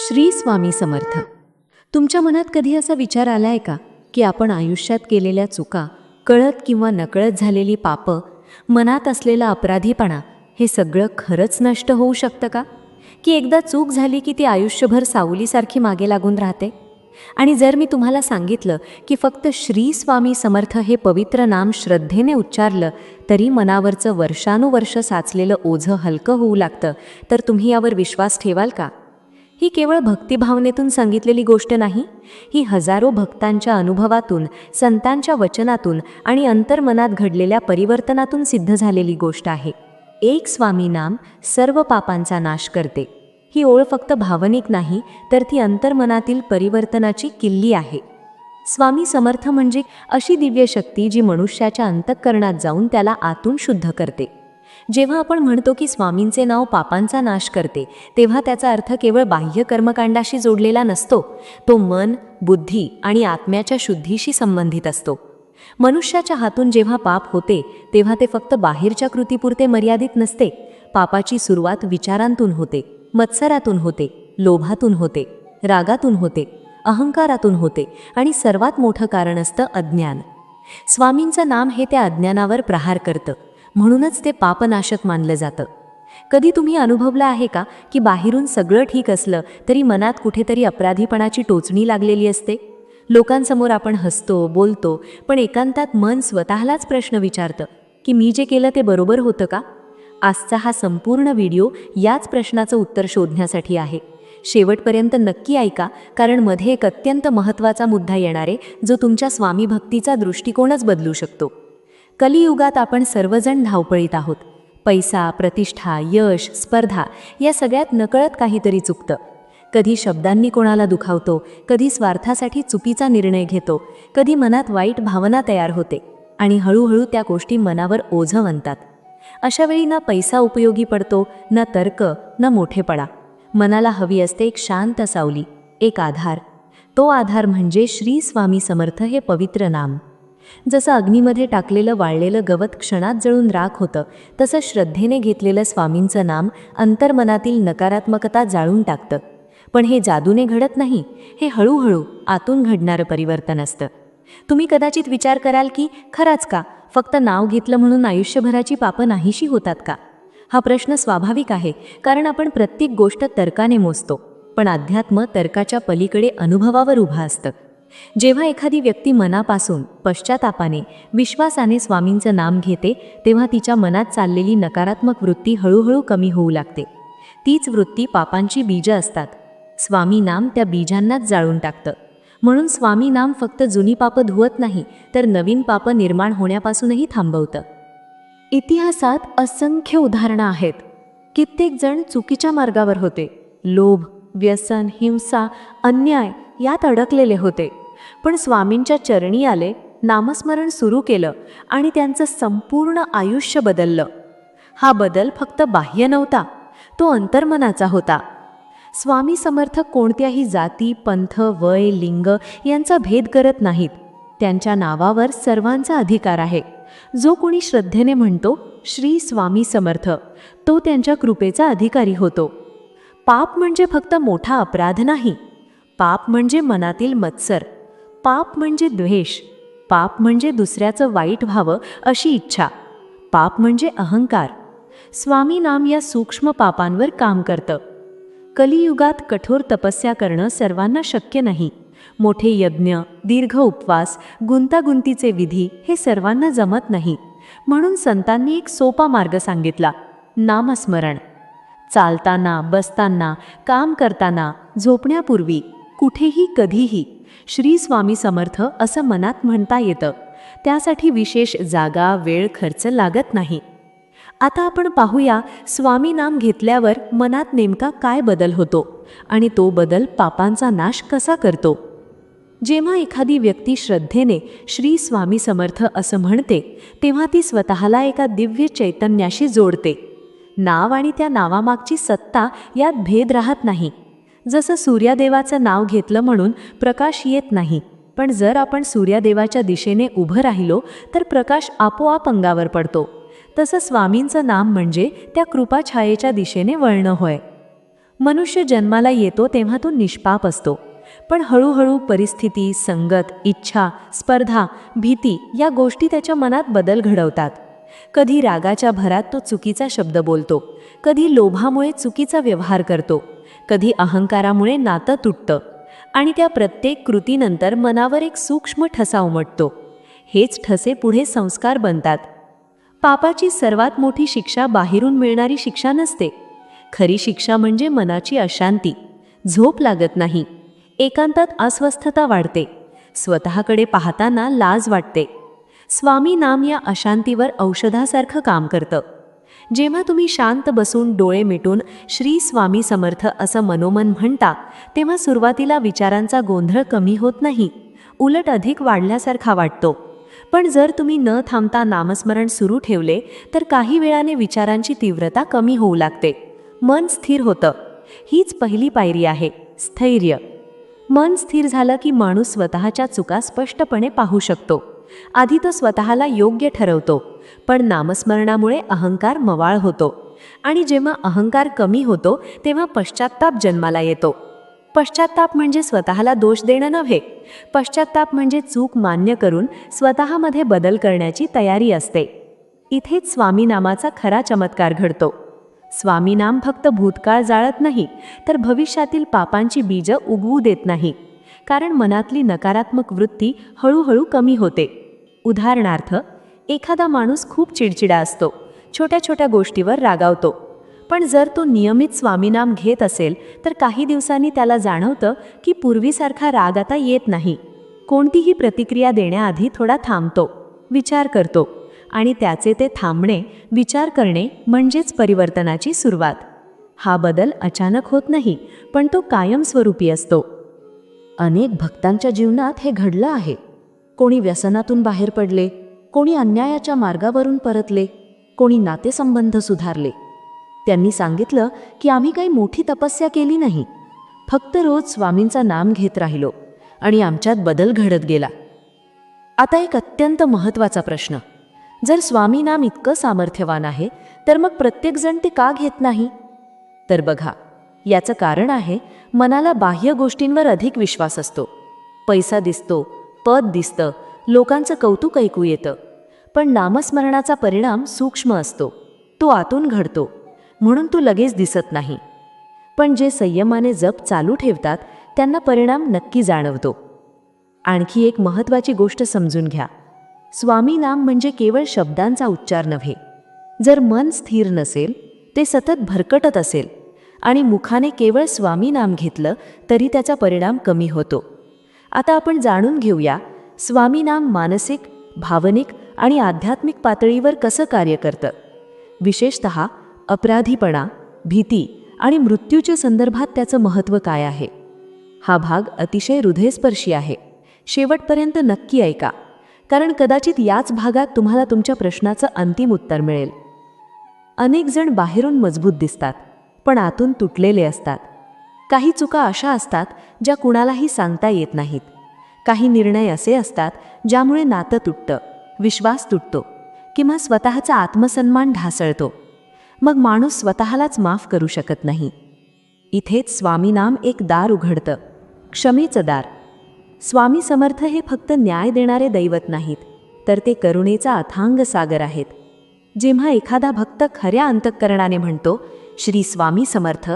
श्री स्वामी समर्थ. तुमच्या मनात कधी असा विचार आलाय का की आपण आयुष्यात केलेल्या चुका कळत किंवा नकळत झालेली पापं मनात असलेला अपराधीपणा हे सगळं खरंच नष्ट होऊ शकतं का? की एकदा चूक झाली की ती आयुष्यभर सावलीसारखी मागे लागून राहते? आणि जर मी तुम्हाला सांगितलं की फक्त श्री स्वामी समर्थ हे पवित्र नाम श्रद्धेने उच्चारलं तरी मनावरचं वर्षानुवर्ष साचलेलं ओझं हलकं होऊ लागतं तर तुम्ही यावर विश्वास ठेवाल का? ही केवळ भक्तिभावनेतून सांगितलेली गोष्ट नाही ही हजारो भक्तांच्या अनुभवातून संतांच्या वचनातून आणि अंतर्मनात घडलेल्या परिवर्तनातून सिद्ध झालेली गोष्ट आहे. एक स्वामी नाम सर्व पापांचा नाश करते. ही ओळ फक्त भावनिक नाही तर ती अंतर्मनातील परिवर्तनाची किल्ली आहे. स्वामी समर्थ म्हणजे अशी दिव्य शक्ती जी मनुष्याच्या अंतःकरणात जाऊन त्याला आतून शुद्ध करते. जेव्हा आपण म्हणतो की स्वामींचे नाव पापांचा नाश करते तेव्हा त्याचा अर्थ केवळ बाह्य कर्मकांडाशी जोडलेला नसतो. तो मन बुद्धी आणि आत्म्याच्या शुद्धीशी संबंधित असतो. मनुष्याच्या हातून जेव्हा पाप होते तेव्हा ते फक्त बाहेरच्या कृतीपुरते मर्यादित नसते. पापाची सुरुवात विचारांतून होते मत्सरातून होते लोभातून होते रागातून होते अहंकारातून होते आणि सर्वात मोठं कारण असतं अज्ञान. स्वामींचं नाम हे त्या अज्ञानावर प्रहार करतं. म्हणूनच ते पापनाशक मानलं जातं. कधी तुम्ही अनुभवलं आहे का की बाहेरून सगळं ठीक असलं तरी मनात कुठेतरी अपराधीपणाची टोचणी लागलेली असते? लोकांसमोर आपण हसतो बोलतो पण एकांतात मन स्वतःलाच प्रश्न विचारतं की मी जे केलं ते बरोबर होतं का? आजचा हा संपूर्ण व्हिडिओ याच प्रश्नाचं उत्तर शोधण्यासाठी आहे. शेवटपर्यंत नक्की ऐका कारण मध्ये एक अत्यंत महत्त्वाचा मुद्दा येणार आहे जो तुमच्या स्वामीभक्तीचा दृष्टिकोनच बदलू शकतो. कलियुगात आपण सर्वजण धावपळीत आहोत. पैसा प्रतिष्ठा यश स्पर्धा या सगळ्यात नकळत काहीतरी चुकतं. कधी शब्दांनी कोणाला दुखावतो कधी स्वार्थासाठी चुकीचा निर्णय घेतो कधी मनात वाईट भावना तयार होते आणि हळूहळू त्या गोष्टी मनावर ओझं म्हणतात अशावेळी ना पैसा उपयोगी पडतो न तर्क न मोठेपणा. मनाला हवी असते एक शांत सावली एक आधार. तो आधार म्हणजे श्री स्वामी समर्थ हे पवित्र नाम. जसं अग्नीमध्ये टाकलेलं वाळलेलं गवत क्षणात जळून राख होतं तसं श्रद्धेने घेतलेलं स्वामींचं नाम अंतर्मनातील नकारात्मकता जाळून टाकतं. पण हे जादूने घडत नाही हे हळूहळू आतून घडणारं परिवर्तन असतं. तुम्ही कदाचित विचार कराल की खराच का? फक्त नाव घेतलं म्हणून आयुष्यभराची पापं नाहीशी होतात का? हा प्रश्न स्वाभाविक आहे कारण आपण प्रत्येक गोष्ट तर्काने मोजतो. पण अध्यात्म तर्काच्या पलीकडे अनुभवावर उभा असतं. जेव्हा एखादी व्यक्ती मनापासून पश्चातापाने विश्वासाने स्वामींचं नाम घेते तेव्हा तिच्या मनात चाललेली नकारात्मक वृत्ती हळूहळू कमी होऊ लागते. तीच वृत्ती पापांची बीजं असतात. स्वामी नाम त्या बीजांनाच जाळून टाकतं. म्हणून स्वामी नाम फक्त जुनी पापं धुवत नाही तर नवीन पापं निर्माण होण्यापासूनही थांबवतं. इतिहासात असंख्य उदाहरणं आहेत. कित्येक जण चुकीच्या मार्गावर होते. लोभ व्यसन हिंसा अन्याय यात अडकलेले होते. पण स्वामींच्या चरणी आले नामस्मरण सुरू केलं आणि त्यांचं संपूर्ण आयुष्य बदललं. हा बदल फक्त बाह्य नव्हता तो अंतर्मनाचा होता. स्वामी समर्थ कोणत्याही जाती पंथ वय लिंग यांचा भेद करत नाहीत. त्यांच्या नावावर सर्वांचा अधिकार आहे. जो कोणी श्रद्धेने म्हणतो श्री स्वामी समर्थ तो त्यांच्या कृपेचा अधिकारी होतो. पाप म्हणजे फक्त मोठा अपराध नाही पाप म्हणजे मनातील मत्सर. पाप म्हणजे द्वेष. पाप म्हणजे दुसऱ्याचं वाईट व्हावं अशी इच्छा. पाप म्हणजे अहंकार. स्वामी नाम या सूक्ष्म पापांवर काम करतं. कलियुगात कठोर तपस्या करणं सर्वांना शक्य नाही. मोठे यज्ञ दीर्घ उपवास गुंतागुंतीचे विधी हे सर्वांना जमत नाही. म्हणून संतांनी एक सोपा मार्ग सांगितला नामस्मरण. चालताना बसताना काम करताना झोपण्यापूर्वी कुठेही कधीही श्री स्वामी समर्थ असं मनात म्हणता येतं. त्यासाठी विशेष जागा वेळ खर्च लागत नाही. आता आपण पाहूया स्वामी नाम घेतल्यावर मनात नेमका काय बदल होतो आणि तो बदल पापांचा नाश कसा करतो? जेव्हा एखादी व्यक्ती श्रद्धेने श्री स्वामी समर्थ असं म्हणते तेव्हा ती स्वतःला एका दिव्य चैतन्याशी जोडते. नाव आणि त्या नावामागची सत्ता यात भेद राहत नाही. जसं सूर्यादेवाचं नाव घेतलं म्हणून प्रकाश येत नाही पण जर आपण सूर्यादेवाच्या दिशेने उभं राहिलो तर प्रकाश आपोआप अंगावर पडतो. तसं स्वामींचं नाम म्हणजे त्या कृपाछायेच्या दिशेने वळणं होय. मनुष्य जन्माला येतो तेव्हा तो निष्पाप असतो. पण हळूहळू परिस्थिती संगत इच्छा स्पर्धा भीती या गोष्टी त्याच्या मनात बदल घडवतात. कधी रागाच्या भरात तो चुकीचा शब्द बोलतो. कधी लोभामुळे चुकीचा व्यवहार करतो. कधी अहंकारामुळे नातं तुटतं आणि त्या प्रत्येक कृतीनंतर मनावर एक सूक्ष्म ठसा उमटतो. हेच ठसे पुढे संस्कार बनतात. पापाची सर्वात मोठी शिक्षा बाहेरून मिळणारी शिक्षा नसते. खरी शिक्षा म्हणजे मनाची अशांती. झोप लागत नाही. एकांतात अस्वस्थता वाढते. स्वतःकडे पाहताना लाज वाटते. स्वामी नाम या अशांतीवर औषधासारखं काम करतं. जेव्हा तुम्ही शांत बसून डोळे मिटून श्री स्वामी समर्थ असं मनोमन म्हणता तेव्हा सुरुवातीला विचारांचा गोंधळ कमी होत नाही. उलट अधिक वाढल्यासारखा वाटतो. पण जर तुम्ही न थांबता नामस्मरण सुरू ठेवले तर काही वेळाने विचारांची तीव्रता कमी होऊ लागते. मन स्थिर होतं. हीच पहिली पायरी आहे स्थैर्य. मन स्थिर झालं की माणूस स्वतःच्या चुका स्पष्टपणे पाहू शकतो. आधी तो स्वतःला योग्य ठरवतो. पण नामस्मरणामुळे अहंकार मवाळ होतो. आणि जेव्हा अहंकार कमी होतो तेव्हा पश्चाताप जन्माला येतो. पश्चाताप म्हणजे स्वतःला दोष देणं नव्हे. पश्चाताप म्हणजे चूक मान्य करून स्वतःमध्ये बदल करण्याची तयारी असते. इथेच स्वामी नामाचा खरा चमत्कार घडतो. स्वामी नाम फक्त भूतकाळ जाळत नाही तर भविष्यातील पापांची बीजं उगवू देत नाही. कारण मनातली नकारात्मक वृत्ती हळूहळू कमी होते. उदाहरणार्थ एखादा माणूस खूप चिडचिडा असतो छोट्या छोट्या गोष्टीवर रागावतो. पण जर तो नियमित स्वामीनाम घेत असेल तर काही दिवसांनी त्याला जाणवतं की पूर्वीसारखा राग आता येत नाही. कोणतीही प्रतिक्रिया देण्याआधी थोडा थांबतो विचार करतो आणि त्याचे ते थांबणे विचार करणे म्हणजेच परिवर्तनाची सुरुवात. हा बदल अचानक होत नाही पण तो कायमस्वरूपी असतो. अनेक भक्तांच्या जीवनात हे घडलं आहे. कोणी व्यसनातून बाहेर पडले कोणी अन्यायाच्या मार्गावरून परतले कोणी नातेसंबंध सुधारले. त्यांनी सांगितलं की आम्ही काही मोठी तपस्या केली नाही. फक्त रोज स्वामींचा नाम घेत राहिलो आणि आमच्यात बदल घडत गेला. आता एक अत्यंत महत्त्वाचा प्रश्न. जर स्वामी नाम इतकं सामर्थ्यवान आहे तर मग प्रत्येकजण ते का घेत नाही? तर बघा याचं कारण आहे मनाला बाह्य गोष्टींवर अधिक विश्वास असतो. पैसा दिसतो पद दिसतं लोकांचं कौतुक ऐकू येतं. पण नामस्मरणाचा परिणाम सूक्ष्म असतो. तो आतून घडतो. म्हणून तो लगेच दिसत नाही. पण जे संयमाने जप चालू ठेवतात त्यांना परिणाम नक्की जाणवतो. आणखी एक महत्त्वाची गोष्ट समजून घ्या. स्वामी नाम म्हणजे केवळ शब्दांचा उच्चार नव्हे. जर मन स्थिर नसेल ते सतत भरकटत असेल आणि मुखाने केवळ स्वामी नाम घेतलं तरी त्याचा परिणाम कमी होतो. आता आपण जाणून घेऊया स्वामी नाम मानसिक भावनिक आणि आध्यात्मिक पातळीवर कसं कार्य करतं? विशेषत अपराधीपणा भीती आणि मृत्यूच्या संदर्भात त्याचं महत्त्व काय आहे? हा भाग अतिशय हृदयस्पर्शी आहे. शेवटपर्यंत नक्की ऐका. कारण कदाचित याच भागात तुम्हाला तुमच्या प्रश्नाचं अंतिम उत्तर मिळेल. अनेक जण बाहेरून मजबूत दिसतात पण आतून तुटलेले असतात. काही चुका अशा असतात ज्या कुणालाही सांगता येत नाहीत. काही निर्णय असे असतात ज्यामुळे नातं तुटतं. विश्वास तुटतो किंवा स्वतःचा आत्मसन्मान ढासळतो. मग माणूस स्वतःलाच माफ करू शकत नाही. इथेच स्वामीनाम एक दार उघडतं. क्षमेचं दार. स्वामी समर्थ हे फक्त न्याय देणारे दैवत नाहीत तर ते करुणेचा अथांग सागर आहेत. जेव्हा एखादा भक्त खऱ्या अंतःकरणाने म्हणतो श्री स्वामी समर्थ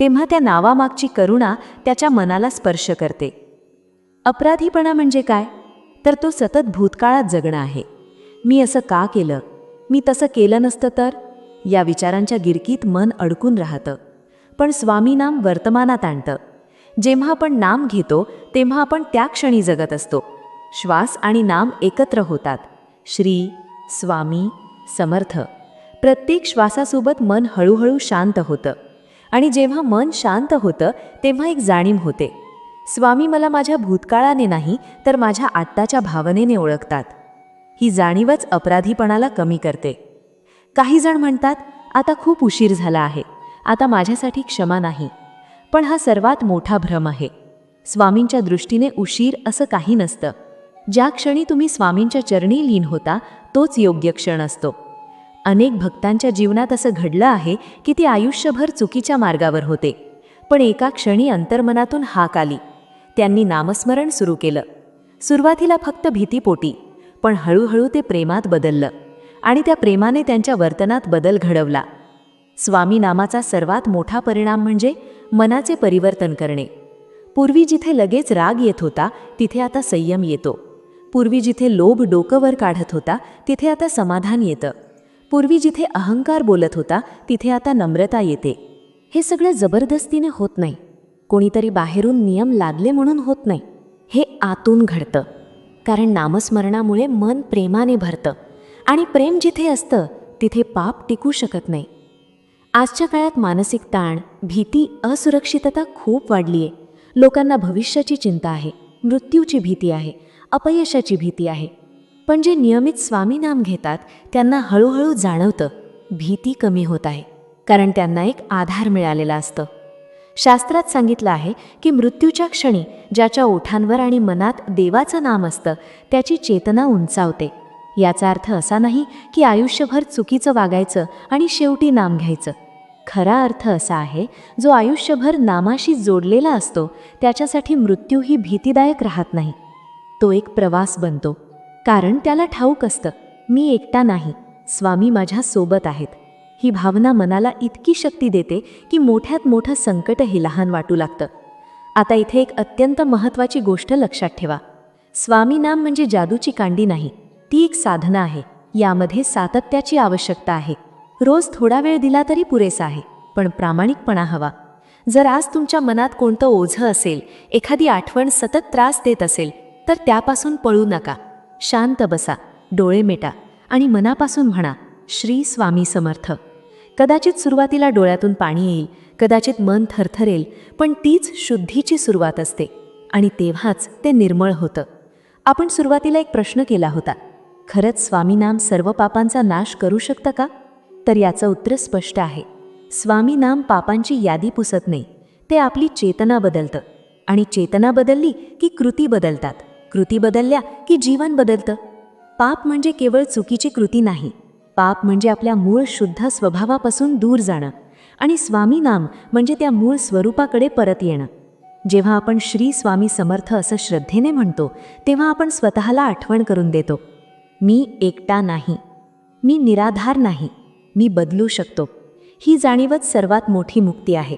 तेव्हा त्या नावामागची करुणा त्याच्या मनाला स्पर्श करते. अपराधीपणा म्हणजे काय? तर तो सतत भूतकाळात जगणं आहे. मी असं का केलं? मी तसं केलं नसतं तर? या विचारांच्या गिरकीत मन अडकून राहतं. पण स्वामी नाम वर्तमानात आणतं. जेव्हा आपण नाम घेतो तेव्हा आपण त्या क्षणी जगत असतो. श्वास आणि नाम एकत्र होतात. श्री स्वामी समर्थ. प्रत्येक श्वासासोबत मन हळूहळू शांत होतं. आणि जेव्हा मन शांत होतं तेव्हा एक जाणीव होते. स्वामी मला माझ्या भूतकाळाने नाही तर माझ्या आत्ताच्या भावनेने ओळखतात. ही जाणीवच अपराधीपणाला कमी करते. काही जण म्हणतात आता खूप उशीर झाला आहे आता माझ्यासाठी क्षमा नाही. पण हा सर्वात मोठा भ्रम आहे. स्वामींच्या दृष्टीने उशीर असं काही नसतं. ज्या क्षणी तुम्ही स्वामींच्या चरणी लीन होता तोच योग्य क्षण असतो. अनेक भक्तांच्या जीवनात असं घडलं आहे की ते आयुष्यभर चुकीच्या मार्गावर होते. पण एका क्षणी अंतर्मनातून हाक आली. त्यांनी नामस्मरण सुरू केलं. सुरुवातीला फक्त भीतीपोटी पण हळूहळू ते प्रेमात बदललं आणि त्या प्रेमाने त्यांच्या वर्तनात बदल घडवला. स्वामी नामाचा सर्वात मोठा परिणाम म्हणजे मनाचे परिवर्तन करणे. पूर्वी जिथे लगेच राग येत होता तिथे आता संयम येतो. पूर्वी जिथे लोभ डोकंवर काढत होता तिथे आता समाधान येतं. पूर्वी जिथे अहंकार बोलत होता तिथे आता नम्रता येते. हे सगळं जबरदस्तीने होत नाही. कोणीतरी बाहेरून नियम लादले म्हणून होत नाही. हे आतून घडतं. कारण नामस्मरणामुळे मन प्रेमाने भरतं. आणि प्रेम जिथे असतं तिथे पाप टिकू शकत नाही. आजच्या काळात मानसिक ताण भीती असुरक्षितता खूप वाढली आहे लोकांना भविष्याची चिंता आहे मृत्यूची भीती आहे अपयशाची भीती आहे. पण जे नियमित स्वामी नाम घेतात त्यांना हळूहळू जाणवतं भीती कमी होत आहे. कारण त्यांना एक आधार मिळालेला असतं. शास्त्रात सांगितलं आहे की मृत्यूच्या क्षणी ज्याच्या ओठांवर आणि मनात देवाचं नाम असतं त्याची चेतना उंचावते. याचा अर्थ असा नाही की आयुष्यभर चुकीचं वागायचं आणि शेवटी नाम घ्यायचं. खरा अर्थ असा आहे जो आयुष्यभर नामाशी जोडलेला असतो त्याच्यासाठी मृत्यू ही भीतीदायक राहत नाही. तो एक प्रवास बनतो. कारण त्याला ठाऊक असतं मी एकटा नाही. स्वामी माझ्या सोबत आहेत. ही भावना मनाला इतकी शक्ती देते की मोठ्यात मोठं संकटही लहान वाटू लागतं. आता इथे एक अत्यंत महत्त्वाची गोष्ट लक्षात ठेवा. स्वामी नाम म्हणजे जादूची कांडी नाही ती एक साधना आहे यामध्ये सातत्याची आवश्यकता आहे. रोज थोडा वेळ दिला तरी पुरेसा आहे पण प्रामाणिकपणा हवा. जर आज तुमच्या मनात कोणतं ओझं असेल एखादी आठवण सतत त्रास देत असेल तर त्यापासून पळू नका. शांत बसा डोळे मिटा आणि मनापासून म्हणा श्री स्वामी समर्थ. कदाचित सुरुवातीला डोळ्यातून पाणी येईल कदाचित मन थरथरेल पण तीच शुद्धीची सुरुवात असते आणि तेव्हाच ते निर्मळ होतं. आपण सुरुवातीला एक प्रश्न केला होता खरंच स्वामीनाम सर्व पापांचा नाश करू शकतं का? तर याचं उत्तर स्पष्ट आहे स्वामी नाम पापांची यादी पुसत नाही ते आपली चेतना बदलतं. आणि चेतना बदलली की कृती बदलतात कृती बदलल्या की जीवन बदलतं. पाप म्हणजे केवळ चुकीची कृती नाही पाप म्हणजे आपल्या मूळ शुद्ध स्वभावापासून दूर जाणं आणि स्वामी नाम म्हणजे त्या मूळ स्वरूपाकडे परत येणं. जेव्हा आपण श्री स्वामी समर्थ असं श्रद्धेने म्हणतो तेव्हा आपण स्वतःला आठवण करून देतो. मी एकटा नाही. मी निराधार नाही. मी बदलू शकतो. ही जाणीवच सर्वात मोठी मुक्ती आहे.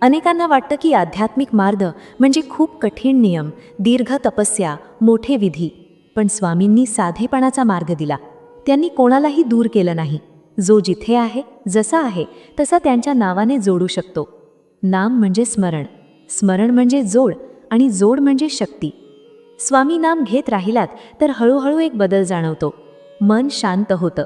अनेकांना वाटतं की आध्यात्मिक मार्ग म्हणजे खूप कठीण नियम दीर्घ तपस्या मोठे विधी. पण स्वामींनी साधेपणाचा मार्ग दिला. त्यांनी कोणालाही दूर केलं नाही. जो जिथे आहे जसा आहे तसा त्यांच्या नावाने जोडू शकतो. नाम म्हणजे स्मरण. स्मरण म्हणजे जोड आणि जोड म्हणजे शक्ती. स्वामी नाम घेत राहिलात तर हळूहळू एक बदल जाणवतो. मन शांत होतं.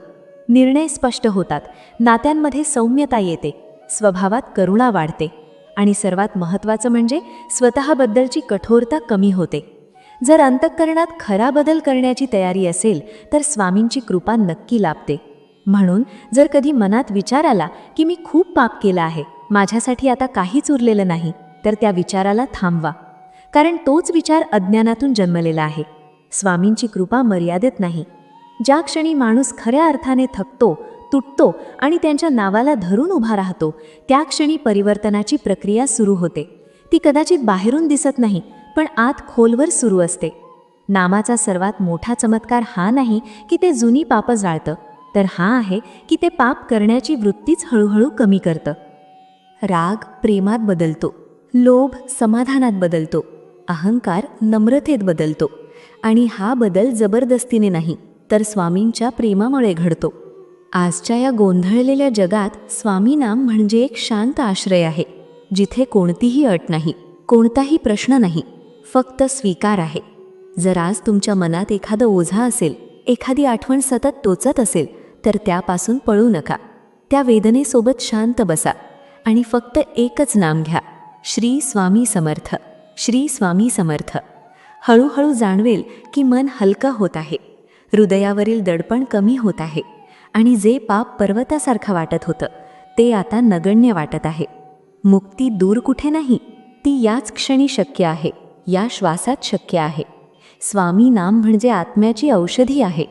निर्णय स्पष्ट होतात. नात्यांमध्ये सौम्यता येते. स्वभावात करुणा वाढते. आणि सर्वात महत्त्वाचं म्हणजे स्वतःबद्दलची कठोरता कमी होते. जर अंतःकरणात खरा बदल करण्याची तयारी असेल तर स्वामींची कृपा नक्की लाभते. म्हणून जर कधी मनात विचार आला की मी खूप पाप केलं आहे माझ्यासाठी आता काहीच उरलेलं नाही तर त्या विचाराला थांबवा. कारण तोच विचार अज्ञानातून जन्मलेला आहे. स्वामींची कृपा मर्यादित नाही. ज्या क्षणी माणूस खऱ्या अर्थाने थकतो तुटतो आणि त्यांच्या नावाला धरून उभा राहतो त्या क्षणी परिवर्तनाची प्रक्रिया सुरू होते. ती कदाचित बाहेरून दिसत नाही पण आत खोलवर सुरू असते. नामाचा सर्वात मोठा चमत्कार हा नाही की ते जुनी पाप जाळतं तर हा आहे की ते पाप करण्याची वृत्तीच हळूहळू कमी करतं. राग प्रेमात बदलतो लोभ समाधानात बदलतो अहंकार नम्रतेत बदलतो आणि हा बदल जबरदस्तीने नाही तर स्वामींच्या प्रेमामुळे घडतो. आजच्या या गोंधळलेल्या जगात स्वामी नाम म्हणजे एक शांत आश्रय आहे जिथे कोणतीही अट नाही कोणताही प्रश्न नाही. फक्त स्वीकार आहे. जर आज तुमच्या मनात एखादं ओझा असेल एखादी आठवण सतत टोचत असेल तर त्यापासून पळू नका. त्या वेदनेसोबत शांत बसा आणि फक्त एकच नाम घ्या. श्री स्वामी समर्थ. श्री स्वामी समर्थ. हळूहळू जाणवेल की मन हलकं होत आहे. हृदयावरील दडपण कमी होत आहे आणि जे पाप पर्वतासारखं वाटत होतं ते आता नगण्य वाटत आहे. मुक्ती दूर कुठे नाही ती याच क्षणी शक्य आहे. या श्वासात शक्य आहे. स्वामी नाम म्हणजे आत्म्याची औषधी आहे.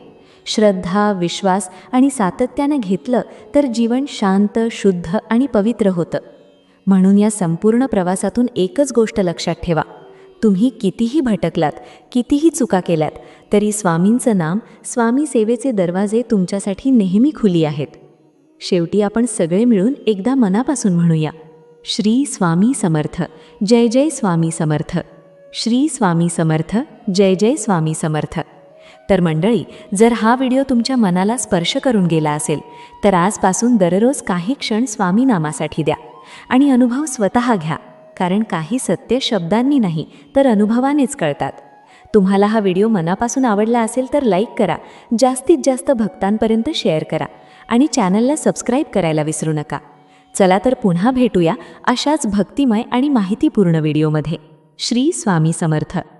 श्रद्धा विश्वास आणि सातत्यानं घेतलं तर जीवन शांत शुद्ध आणि पवित्र होतं. म्हणून या संपूर्ण प्रवासातून एकच गोष्ट लक्षात ठेवा. तुम्ही कितीही भटकलात कितीही चुका केल्यात तरी स्वामींचं नाम स्वामी सेवेचे दरवाजे तुमच्यासाठी नेहमी खुली आहेत. शेवटी आपण सगळे मिळून एकदा मनापासून म्हणूया श्री स्वामी समर्थ जय जय स्वामी समर्थ. श्री स्वामी समर्थ जय जय स्वामी समर्थ. तर मंडळी जर हा व्हिडिओ तुमच्या मनाला स्पर्श करून गेला असेल तर आजपासून दररोज काही क्षण स्वामी नामासाठी द्या आणि अनुभव स्वतः घ्या कारण काही सत्य शब्दांनी नाही तर अनुभवानेच कळतात. तुम्हाला हा व्हिडिओ मनापासून आवडला असेल तर लाईक करा जास्तीत जास्त भक्तांपर्यंत शेअर करा आणि चॅनलला सबस्क्राईब करायला विसरू नका. चला तर पुन्हा भेटूया अशाच भक्तिमय आणि माहितीपूर्ण व्हिडिओमध्ये. श्री स्वामी समर्थ.